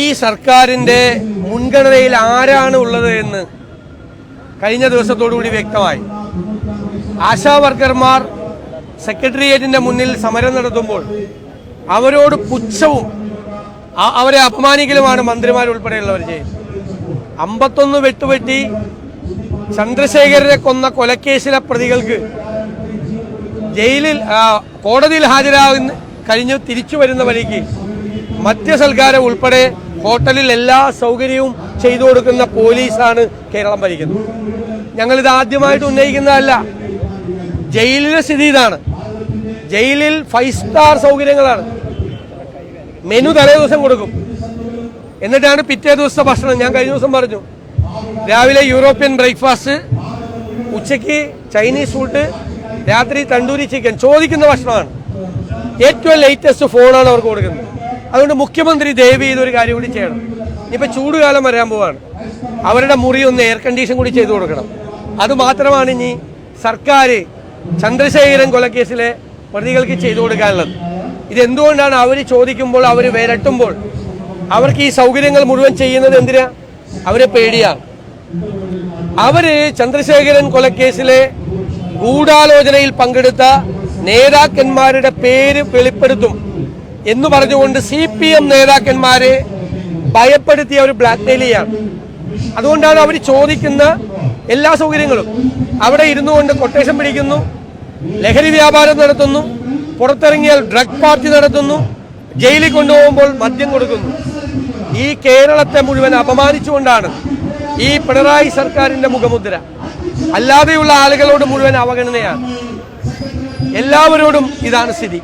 ഈ സർക്കാരിന്റെ മുൻഗണനയിൽ ആരാണ് ഉള്ളത് എന്ന് കഴിഞ്ഞ ദിവസത്തോടുകൂടി വ്യക്തമായി. ആശാവർക്കർമാർ സെക്രട്ടേറിയറ്റിന്റെ മുന്നിൽ സമരം നടത്തുമ്പോൾ അവരോട് പുച്ഛവും അവരെ അപമാനിക്കലുമാണ് മന്ത്രിമാരുൾപ്പെടെയുള്ളവർ ചെയ്യുന്നത്. അമ്പത്തൊന്ന് വെട്ടുവെട്ടി ചന്ദ്രശേഖരനെ കൊന്ന കൊലക്കേസിലെ പ്രതികൾക്ക് ജയിലിൽ കോടതിയിൽ ഹാജരാകുന്ന കഴിഞ്ഞ് തിരിച്ചു വരുന്ന വഴിക്ക് മദ്യസൽക്കാരം ഉൾപ്പെടെ ഹോട്ടലിൽ എല്ലാ സൗകര്യവും ചെയ്തു കൊടുക്കുന്ന പോലീസാണ് കേരളം ഭരിക്കുന്നത്. ഞങ്ങളിത് ആദ്യമായിട്ട് ഉന്നയിക്കുന്നതല്ല. ജയിലിലെ സ്ഥിതി ഇതാണ്. ജയിലിൽ ഫൈവ് സ്റ്റാർ സൗകര്യങ്ങളാണ്. മെനു തലേ ദിവസം കൊടുക്കും. എന്നിട്ടാണ് പിറ്റേ ദിവസത്തെ ഭക്ഷണം. ഞാൻ കഴിഞ്ഞ ദിവസം പറഞ്ഞു രാവിലെ യൂറോപ്യൻ ബ്രേക്ക്ഫാസ്റ്റ് ഉച്ചയ്ക്ക് ചൈനീസ് ഫുഡ് രാത്രി തണ്ടൂരി ചിക്കൻ ചോദിക്കുന്ന ഭക്ഷണമാണ്. ഏറ്റവും ലേറ്റസ്റ്റ് ഫോണാണ് അവർക്ക് കൊടുക്കുന്നത്. അതുകൊണ്ട് മുഖ്യമന്ത്രി ദയവ് ചെയ്തൊരു കാര്യം കൂടി ചെയ്യണം. ഇപ്പൊ ചൂടുകാലം വരാൻ പോവാണ്. അവരുടെ മുറി ഒന്ന് എയർ കണ്ടീഷൻ കൂടി ചെയ്തു കൊടുക്കണം. അത് മാത്രമാണ് ഇനി സർക്കാർ ചന്ദ്രശേഖരൻ കൊലക്കേസിലെ പ്രതികൾക്ക് ചെയ്തു കൊടുക്കാനുള്ളത്. ഇതെന്തുകൊണ്ടാണ് അവർ ചോദിക്കുമ്പോൾ അവർ വിരട്ടുമ്പോൾ അവർക്ക് ഈ സൗകര്യങ്ങൾ മുഴുവൻ ചെയ്യുന്നത് എന്തിനാ? അവരെ പേടിയാണ്. അവർ ചന്ദ്രശേഖരൻ കൊലക്കേസിലെ ഗൂഢാലോചനയിൽ പങ്കെടുത്ത നേതാക്കന്മാരുടെ പേര് വെളിപ്പെടുത്തും. എന്ന് പറഞ്ഞുകൊണ്ട് സി പി എം നേതാക്കന്മാരെ ഭയപ്പെടുത്തിയ ഒരു ബ്ലാക്ക് ചെയ്യാണ് അതുകൊണ്ടാണ് അവർ ചോദിക്കുന്ന എല്ലാ സൗകര്യങ്ങളും. അവിടെ ഇരുന്നു കൊണ്ട് കൊട്ടേഷൻ പിടിക്കുന്നു ലഹരി വ്യാപാരം നടത്തുന്നു പുറത്തിറങ്ങിയാൽ ഡ്രഗ് പാർട്ടി നടത്തുന്നു ജയിലിൽ കൊണ്ടുപോകുമ്പോൾ മദ്യം കൊടുക്കുന്നു. ഈ കേരളത്തെ മുഴുവൻ അപമാനിച്ചുകൊണ്ടാണ് ഈ പിണറായി സർക്കാരിന്റെ മുഖമുദ്ര. അല്ലാതെയുള്ള ആളുകളോട് മുഴുവൻ അവഗണനയാണ്. എല്ലാവരോടും ഇതാണ് സ്ഥിതി.